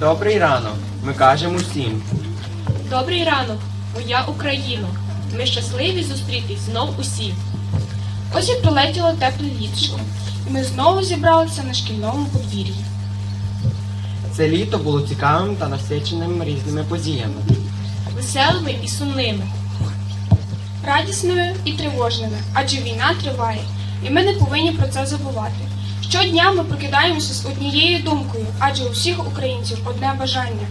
Добрий ранок. Ми кажемо всім. Добрий ранок, моя Україно. Ми щасливі зустрітись знов усі. Ось і прилетіло тепле літочко, і ми знову зібралися на шкільному подвір'ї. Це літо було цікавим та насиченим різними подіями. Веселими і сумними. радісними і тривожними, адже війна триває, і ми не повинні про це забувати. Щодня ми прокидаємося з однією думкою, адже у всіх українців одне бажання.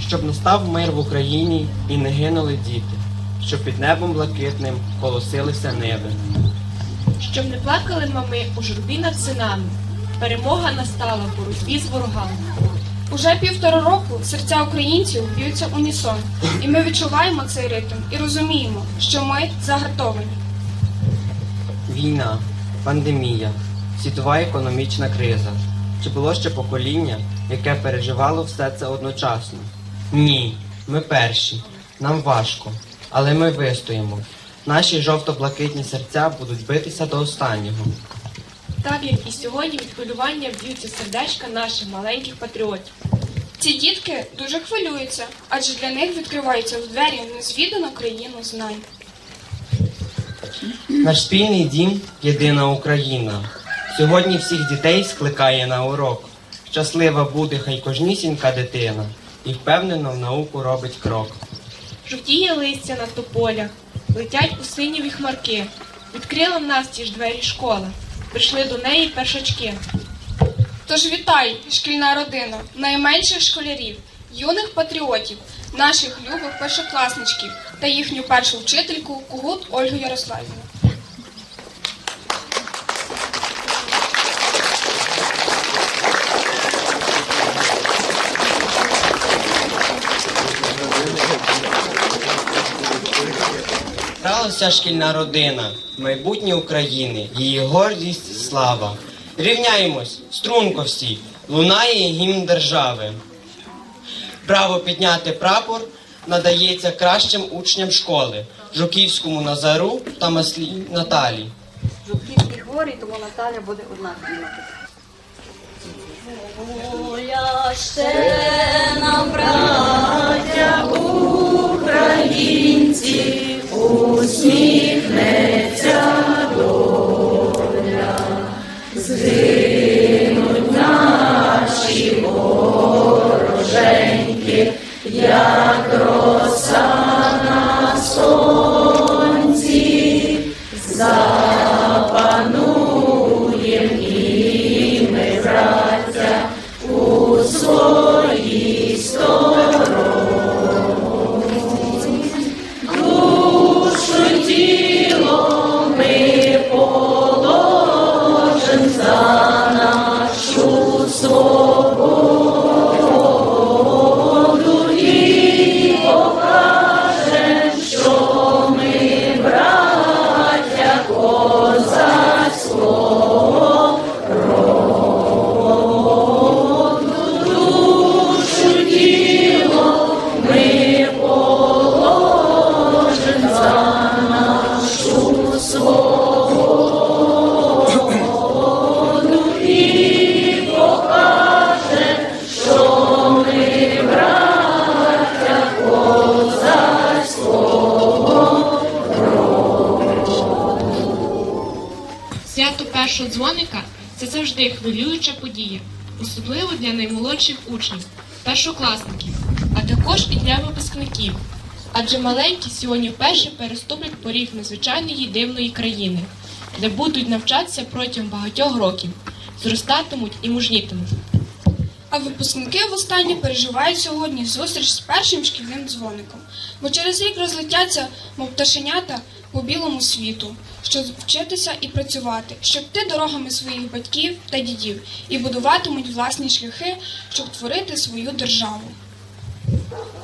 Щоб настав мир в Україні і не гинули діти, щоб під небом блакитним колосилися неби. Щоб не плакали мами у журбі над синами. Перемога настала в боротьбі з ворогами. Уже півтора року серця українців б'ються унісон, і ми відчуваємо цей ритм і розуміємо, що ми загартовані. Війна, пандемія, світова економічна криза. Чи було ще покоління, яке переживало все це одночасно? Ні, ми перші. Нам важко, але ми вистоїмо. Наші жовто-блакитні серця будуть битися до останнього. Так як і сьогодні від хвилювання б'ються сердечка наших маленьких патріотів. Ці дітки дуже хвилюються, адже для них відкриваються в двері в незвідану країну знань. Наш спільний дім єдина Україна. Сьогодні всіх дітей скликає на урок. Щаслива буде хай кожнісінька дитина, і впевнено в науку робить крок. Жовтіє листя на тополях, летять у синіві хмарки. Відкрила в нас ті ж двері школа. Прийшли до неї першачки. Тож вітай, шкільна родина, найменших школярів, юних патріотів, наших любих першокласничків та їхню першу вчительку Кугут Ольгу Ярославівну. Сталася шкільна родина, майбутнє України, її гордість, слава. Рівняємось, струнко всі, лунає гімн держави. Право підняти прапор надається кращим учням школи, Жуківському Назару та Маслій Наталі. Жуківські хворі, тому Наталя буде одна завжди хвилююча подія, особливо для наймолодших учнів, першокласників, а також і для випускників. Адже маленькі сьогодні вперше переступлять поріг незвичайної дивної країни, де будуть навчатися протягом багатьох років, зростатимуть і мужнітимуть. А випускники востаннє переживають сьогодні зустріч з першим шкільним дзвоником, бо через рік розлетяться, мов пташенята, по білому світу, щоб вчитися і працювати, щоб йти дорогами своїх батьків та дідів і будуватимуть власні шляхи, щоб творити свою державу.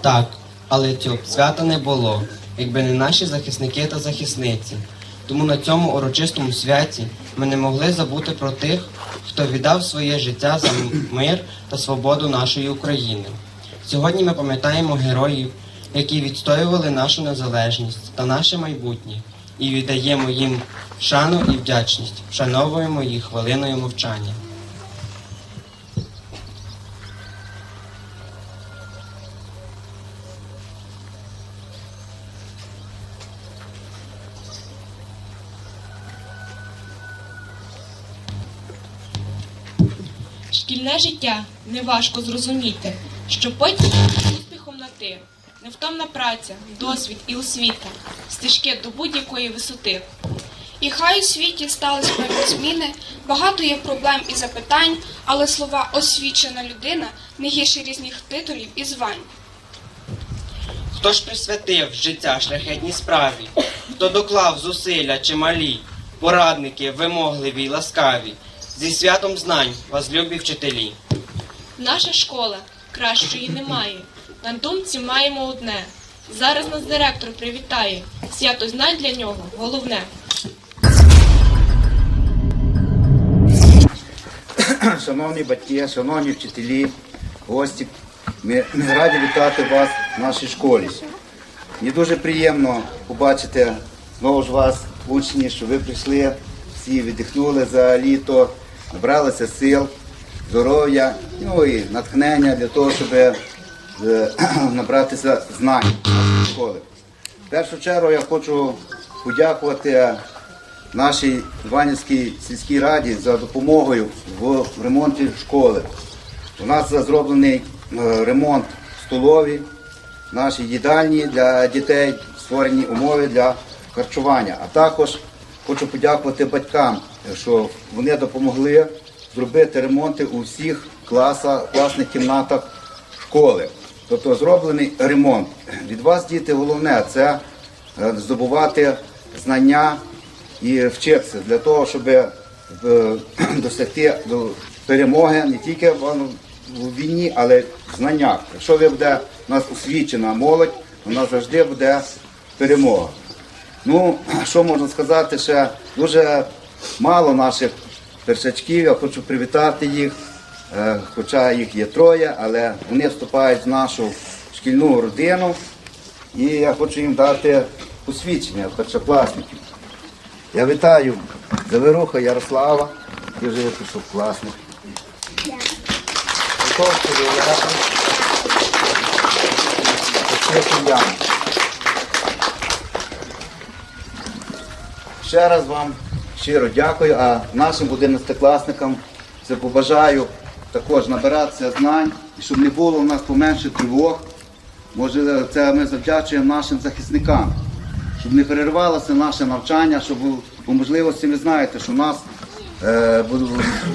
Так, але цього свята не було, якби не наші захисники та захисниці. Тому на цьому урочистому святі ми не могли забути про тих, хто віддав своє життя за мир та свободу нашої України. Сьогодні ми пам'ятаємо героїв, які відстоювали нашу незалежність та наше майбутнє. і віддаємо їм шану і вдячність, вшановуємо їх хвилиною мовчання. Шкільне життя неважко зрозуміти, що потім успіхом на ти, невтомна праця, досвід і освіта, стежки до будь-якої висоти. І хай у світі стались певні зміни, багато є проблем і запитань, але слова освічена людина не гірше різних титулів і звань. Хто ж присвятив життя шляхетній справі, хто доклав зусилля чималі, порадники вимогливі й ласкаві, зі святом знань вас любі вчителі. Наша школа кращої немає. На думці маємо одне. Зараз нас директор привітає. Свято знань для нього головне. Шановні батьки, шановні вчителі, гості, ми, раді вітати вас в нашій школі. Мені дуже приємно побачити знову ж вас, учні, що ви прийшли, всі віддихнули за літо, набралися сил, здоров'я, ну і натхнення для того, щоб набратися знань школи. В першу чергу я хочу подякувати нашій Іванівській сільській раді за допомогою в ремонті школи. У нас зроблений е, ремонт столові, нашій їдальні для дітей, створені умови для харчування. А також хочу подякувати батькам, що вони допомогли зробити ремонти у всіх класах, класних кімнатах школи. Тобто зроблений ремонт. Від вас, діти, головне це е, здобувати знання і вчитися для того, щоб е, досягти перемоги не тільки в в війні, але в знаннях. Якщо ви буде у нас освічена молодь, нас завжди буде перемога. Ну, що можна сказати, ще дуже мало наших першачків. Я хочу привітати їх, хоча їх є троє, але вони вступають в нашу шкільну родину. І я хочу їм дати посвідчення першокласників. Я вітаю Заверуха Ярослава, який вже пішов класник. Жуковську Віолету. Петрівку Яну. Ще раз вам щиро дякую, а нашим одинадцятикласникам це побажаю також набиратися знань, і щоб не було в нас поменше тривог. Може, це ми завдячуємо нашим захисникам, щоб не перервалося наше навчання, щоб по можливості ви знаєте, що в нас е,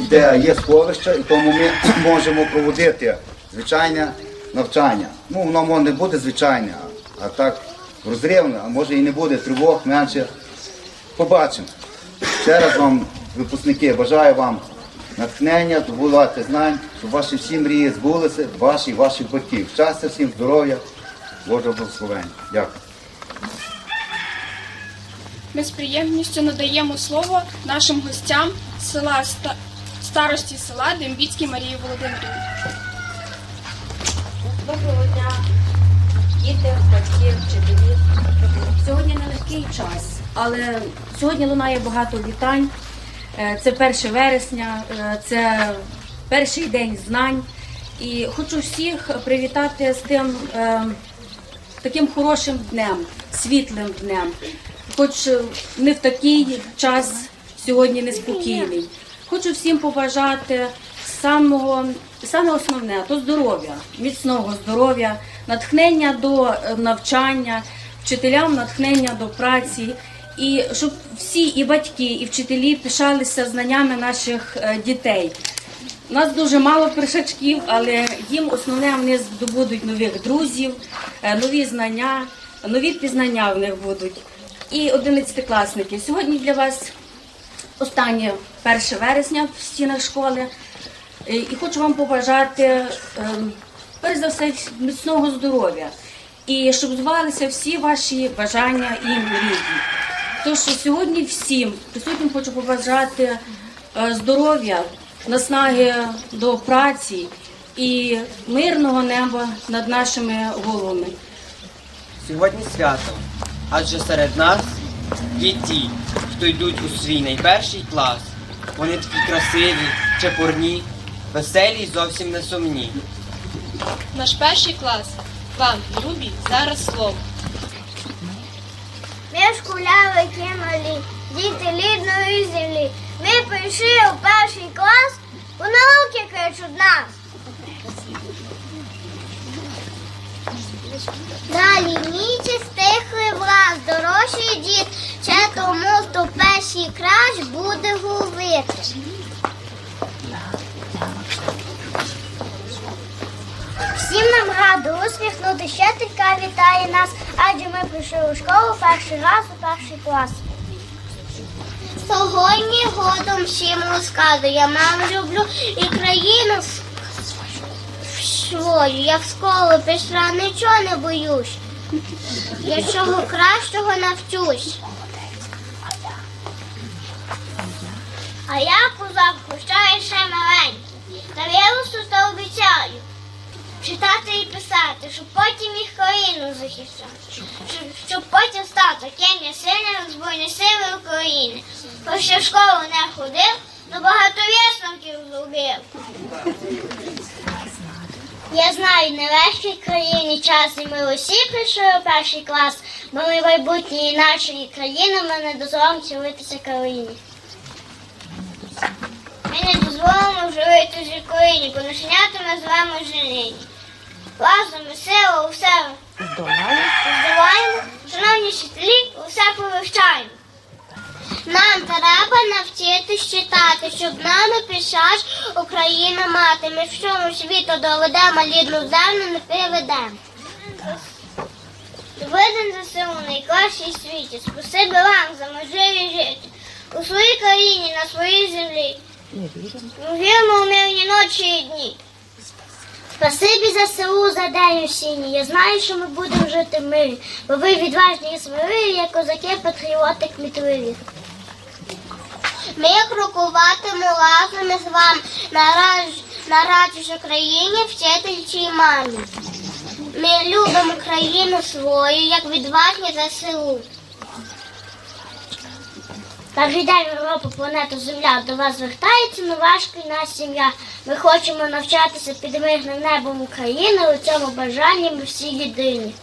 де є сховище, і тому ми можемо проводити звичайне навчання. Ну, воно не буде звичайне, а так розривне, а може і не буде тривог менше. Побачимо. Ще раз вам, випускники, бажаю вам натхнення, здобувати знань, щоб ваші всі мрії збулися, ваші і ваших батьків. Щастя всім, здоров'я, Божого благословення. Дякую. Ми з приємністю надаємо слово нашим гостям села старості села Дембіцькій Марії Володимирівні. Доброго дня, діти, батьки, вчителі. Сьогодні нелегкий час, але сьогодні лунає багато вітань. Е, Це 1 вересня, е, це перший день знань. І хочу всіх привітати з тим е, таким хорошим днем, світлим днем. Хоч не в такий час сьогодні неспокійний. Хочу всім побажати самого, саме основне то здоров'я, міцного здоров'я, натхнення до навчання, вчителям натхнення до праці. І щоб всі і батьки, і вчителі пишалися знаннями наших е, дітей. У нас дуже мало першачків, але їм основне вони здобудуть нових друзів, е, нові знання, нові пізнання в них будуть. І одинадцятикласники. Сьогодні для вас останнє 1 вересня в стінах школи. Е, І хочу вам побажати, ем, перш за все, міцного здоров'я. І щоб збувалися всі ваші бажання і мрії. Тож сьогодні всім присутнім хочу побажати е, здоров'я, наснаги до праці і мирного неба над нашими головами. Сьогодні свято, адже серед нас Є ті, хто йдуть у свій найперший клас. Вони такі красиві, чепурні, веселі й зовсім не сумні. Наш перший клас. Вам, любі, зараз слово. Ми школярики малі, діти лідної землі. Ми прийшли у перший клас, у науки кричуть нас. Далі нічі стихли враз, дорожчий дід, ще тому, хто перший краш буде говорити. Всім нам радо усміхнути, ще тільки вітає нас, адже ми прийшли у школу перший раз у перший клас. Сьогодні годом всім розказую, я маму люблю і країну свою. Я в школу пішла, нічого не боюсь. Я чого кращого навчусь. А я козак, хоча ще маленький. Та виросту та обіцяю читати і писати, щоб потім їх країну захищати, щоб, потім стати таким я сильним Збройні сили України. Хоч ще в школу не ходив, то багато висновків зробив. Я знаю, не легкий в країні час, і ми усі прийшли у перший клас, бо ми майбутнє нашої країни, ми не дозволимо цілитися країні. Ми не дозволимо живити в країні, бо нашенятиме з вами жилині. Разом і сила у все здолаємо, шановні вчителі, усе повивчаємо. Нам треба навчитись читати, щоб нами пишач Україна мати. Ми всьому світу доведемо, рідну землю не приведемо. Виден за силу найкращий світі. Спасибі вам за можливість жити. У своїй країні, на своїй землі. Віримо у мирні ночі і дні. Спасибі за селу, за день осінній. Я знаю, що ми будемо жити в мирі, бо ви відважні і сміливі, як козаки, патріоти, кмітливі. Ми крокуватимемо разом із вами на, радість Україні, вчительчій мамі. Ми любимо країну свою, як відважні за селу. Перший день Європи, планета Земля, до вас звертається нова шкільна сім'я. Ми хочемо навчатися під мирним небом України. У цьому бажанні ми всі єдині.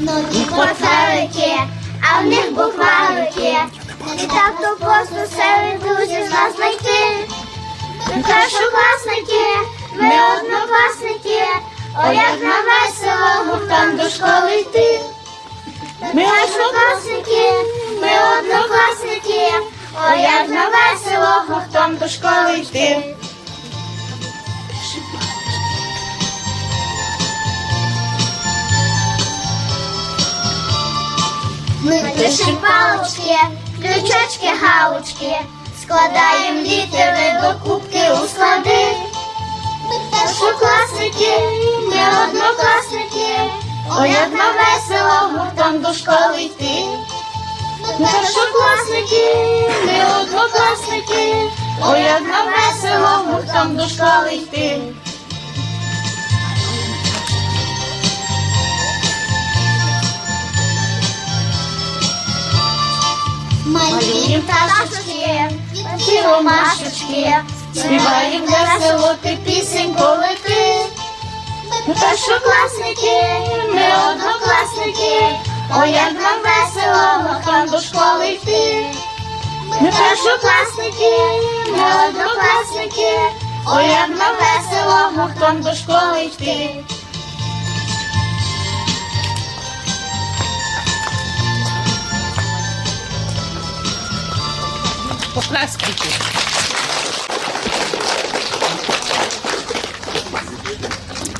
Ноги портфелики, а в них букварики. Не так то просто серед друзів нас знайти. Ми першокласники, ми однокласники, о як нам весело гуртом до школи йти. Ми першокласники, ми однокласники, о як нам весело гуртом до школи йти. Ми пишемо палочки, ключочки, галочки, складаємо літери до кубки у склади. Ми першокласники, ми однокласники, о як нам весело гуртом до школи йти. Ми першокласники, ми однокласники, о як нам весело гуртом до школи йти. Малюємо пташечки, ті ромашечки, співаємо весело ти пісеньку лети. Ми першокласники, ми однокласники, о як нам весело, гуртом до школи йти. Ми першокласники, ми однокласники, о як нам весело, гуртом до школи йти.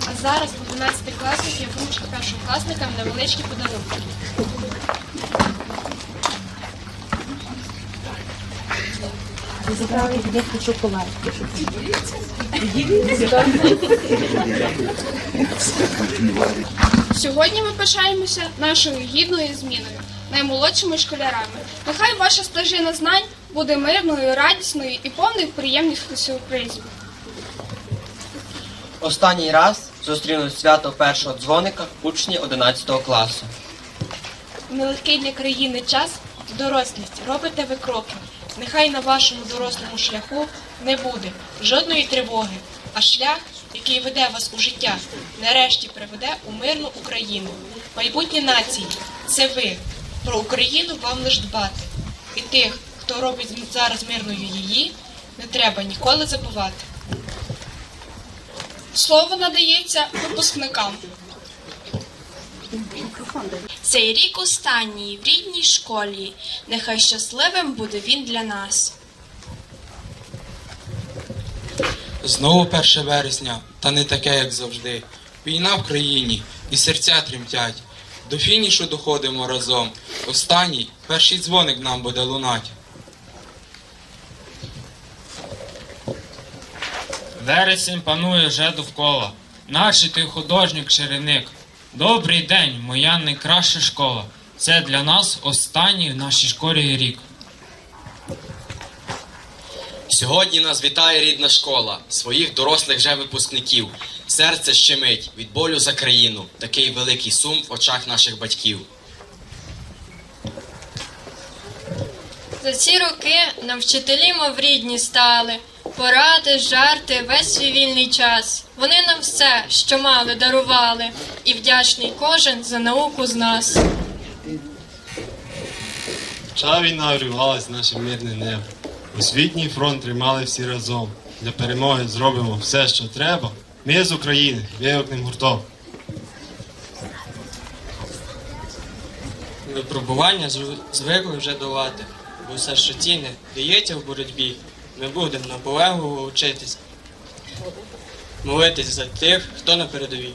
А зараз 11 класників вручать першокласникам невеличкі подарунки. Сьогодні ми пишаємося нашою гідною зміною, наймолодшими школярами. Нехай ваша стежина знань буде мирною, радісною і повною приємних сюрпризів. Останній раз зустрінуть свято першого дзвоника учні 11 класу. Нелегкий для країни час дорослість робите ви кроки. Нехай на вашому дорослому шляху не буде жодної тривоги, а шлях, який веде вас у життя, нарешті приведе у мирну Україну. Майбутнє нації це ви. Про Україну вам лиш дбати. І тих, хто робить зараз мирною її, не треба ніколи забувати. Слово надається випускникам. Цей рік останній в рідній школі. Нехай щасливим буде він для нас. Знову 1 вересня, та не таке, як завжди. Війна в країні і серця тремтять. До фінішу доходимо разом. Останній, перший дзвоник нам буде лунать. Вересень панує вже довкола, наче ти художник-чарівник. Добрий день, моя найкраща школа. Це для нас останній в нашій школі рік. Сьогодні нас вітає рідна школа, своїх дорослих вже випускників. Серце щемить від болю за країну, такий великий сум в очах наших батьків. За ці роки нам вчителі, мов рідні стали. Поради, жарти, весь свій вільний час. Вони нам все, що мали, дарували, і вдячний кожен за науку з нас. Ча війна вривалась в наше мирне небо. Освітній фронт тримали всі разом. Для перемоги зробимо все, що треба. Ми з України виокнем гуртом. Випробування звикли вже долати, бо все, що ціне, дається в боротьбі. Ми будемо наполегливо вчитись, молитись за тих, хто на передовій.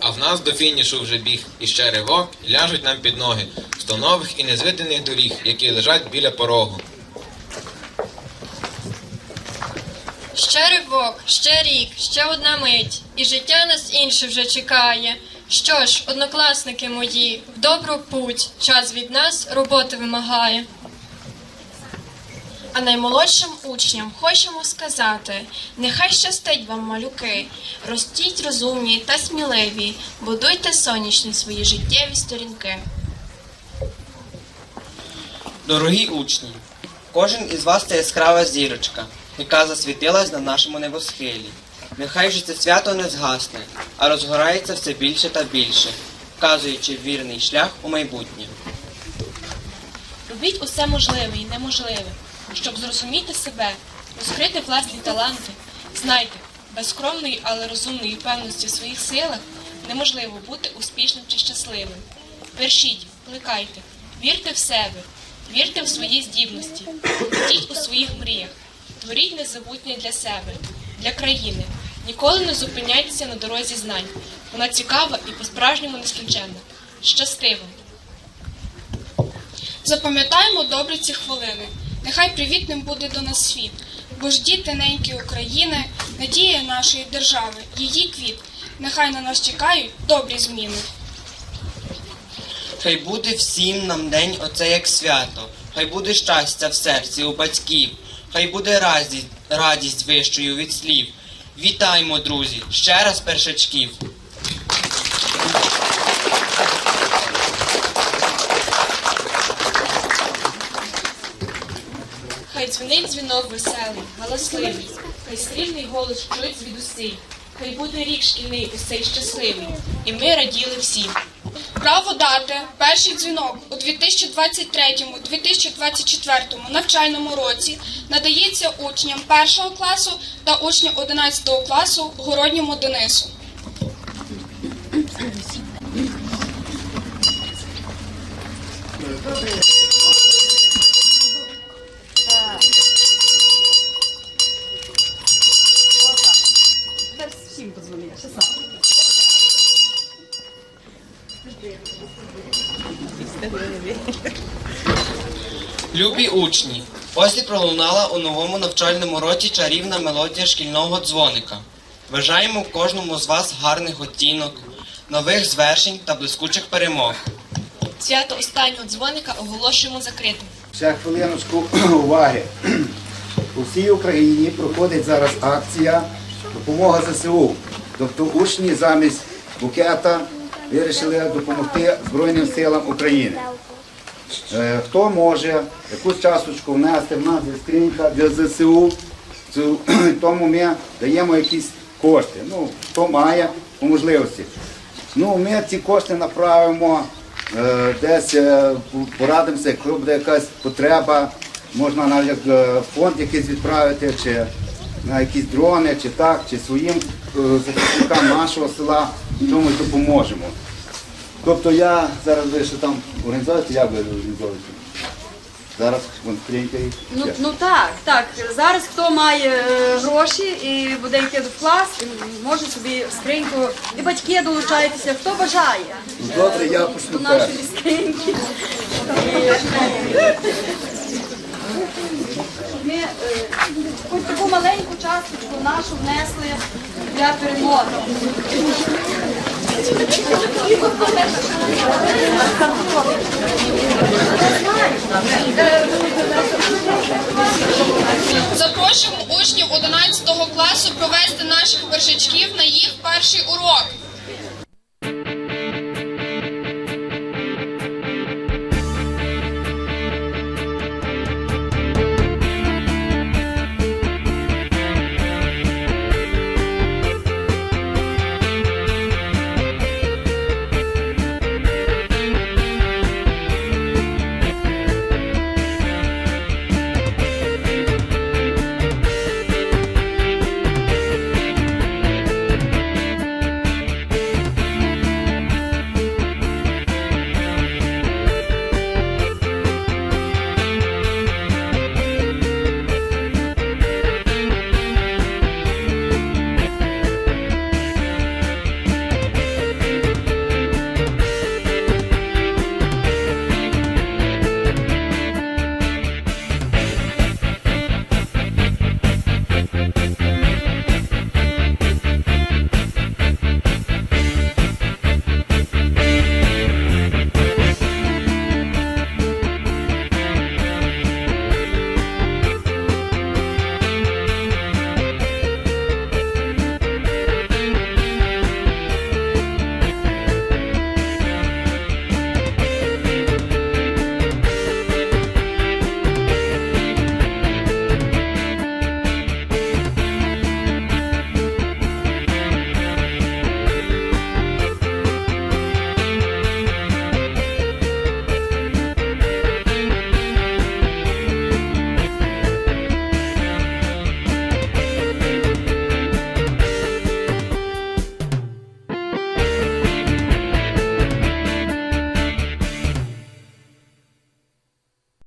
А в нас до фінішу вже біг, і ще ривок, ляжуть нам під ноги. Сто нових і незвиданих доріг, які лежать біля порогу. Ще ривок, ще рік, ще одна мить, і життя нас інше вже чекає. Що ж, однокласники мої, в добру путь, час від нас роботи вимагає. А наймолодшим учням хочемо сказати: нехай щастить вам, малюки, ростіть розумні та сміливі, будуйте сонячні свої життєві сторінки. Дорогі учні, кожен із вас це яскрава зірочка, яка засвітилась на нашому небосхилі. Нехай же це свято не згасне, а розгорається все більше та більше, вказуючи вірний шлях у майбутнє. Робіть усе можливе і неможливе, щоб зрозуміти себе, розкрити власні таланти. Знайте, без скромної, але розумної певності в своїх силах неможливо бути успішним чи щасливим. Вершіть, плекайте, вірте в себе, вірте в свої здібності, йдіть у своїх мріях, творіть незабутнє для себе, для країни. Ніколи не зупиняйтеся на дорозі знань. Вона цікава і по-справжньому нескінченна. Щасти вам! Запам'ятаємо добре ці хвилини. Нехай привітним буде до нас світ, бо ж діти України, надія нашої держави, її квіт. Нехай на нас чекають добрі зміни. Хай буде всім нам день оце як свято, хай буде щастя в серці у батьків, хай буде радість, радість вищою від слів. Вітаємо, друзі, ще раз першачків. Хай дзвонить дзвінок веселий, галасливий, хай стрільний голос чують звідусиль. Хай буде рік шкільний усей щасливий, і ми раділи всі. Право дати перший дзвінок у 2023-2024 навчальному році надається учням першого класу та учням 11 класу Городньому Денису. Тепер всім подзвони, я ще сам. Любі учні, пролунала у новому навчальному році чарівна мелодія шкільного дзвоника. Бажаємо кожному з вас гарних оцінок, нових звершень та блискучих перемог. Свято останнього дзвоника оголошуємо закритим. Ще хвилиночку уваги. У всій Україні проходить зараз акція допомога ЗСУ. Тобто учні замість букета вирішили допомогти Збройним силам України. Е, Хто може якусь часточку внести в нас є скринька для ЗСУ, тому ми даємо якісь кошти. Ну, хто має по можливості. Ну, ми ці кошти направимо е, десь е, порадимося, якщо буде якась потреба, можна навіть фонд якийсь відправити, чи на якісь дрони, чи так, чи своїм захисникам нашого села чомусь допоможемо. Тобто я зараз ви там організуєте, як ви організовуєте? Зараз і Ну, ну так, так. Зараз хто має е, гроші і буде йти в клас, може собі в скриньку. І батьки долучайтеся, хто бажає. Ну, Добре, я почну До нашої скриньки. Ми е, хоч таку маленьку часточку нашу внесли для перемоги. Запрошуємо учнів 11 класу провести наших першачків на їх перший урок.